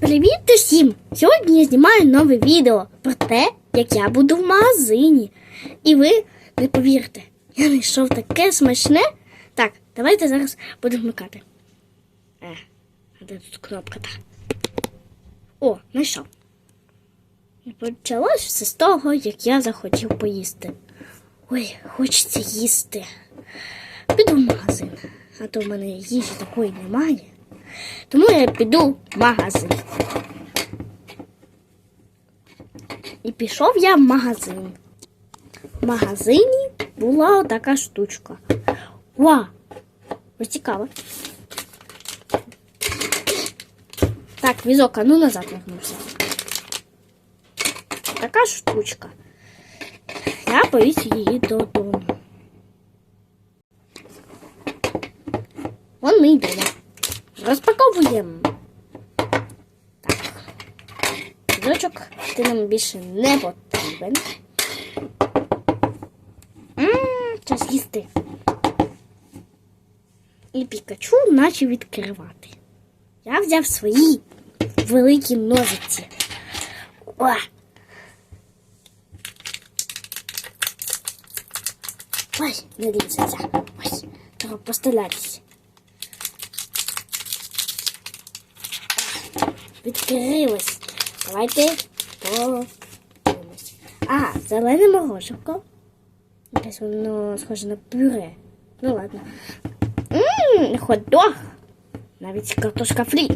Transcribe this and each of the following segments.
Привіт усім! Сьогодні я знімаю нове відео про те, як я буду в магазині. І ви не повірите, я знайшов таке смачне. Так, давайте зараз будемо вмикати. Е, а де тут кнопка та? О, знайшов. І почалось все з того, як я захотів поїсти. Ой, хочеться їсти. Піду в магазин, а то в мене їжі такої немає. Тому я піду в магазин. І пішов я в магазин. В магазині була така штучка. Ва! Ось цікаво. Так, візок, а ну назад вернувся. Така штучка. Я повіз її додому. Вон ми йдемо. Розпаковуємо. Так. Візочок, ти нам більше не потрібен. Час їсти. І Пікачу наче відкривати. Я взяв свої великі ножиці. О! Ой, не лізеться. Ось, треба пострілятися. Відкрилось. Давайте подивимось. А, зелене мороженко. Десь воно схоже на пюре. Ну ладно. Ммм, хот-дог. Навіть картошка фрі.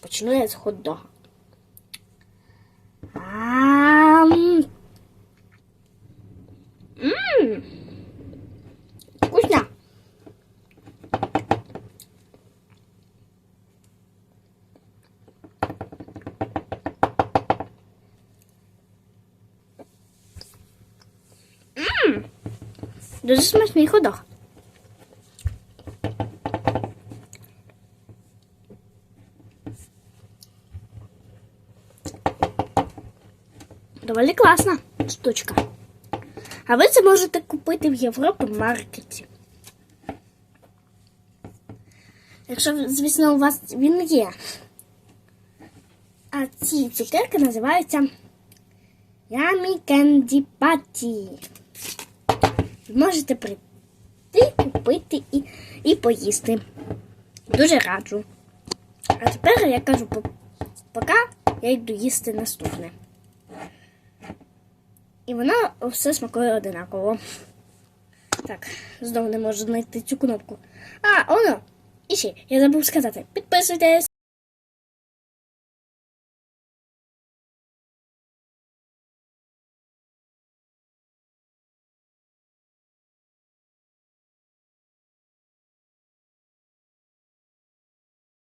Почну я з хот-дога. Дуже смачний ходок. Доволі класна штучка. А ви це можете купити в Європі маркеті. Якщо, звісно, у вас він є. А ці цукерки називаються Yummy Candy Patty. Можете прийти, купити і, і поїсти. Дуже раджу. А тепер я кажу по- пока я йду їсти наступне. І воно все смакує одинаково. Так, знову не можу знайти цю кнопку. А, воно! І ще, я забув сказати, підписуйтесь,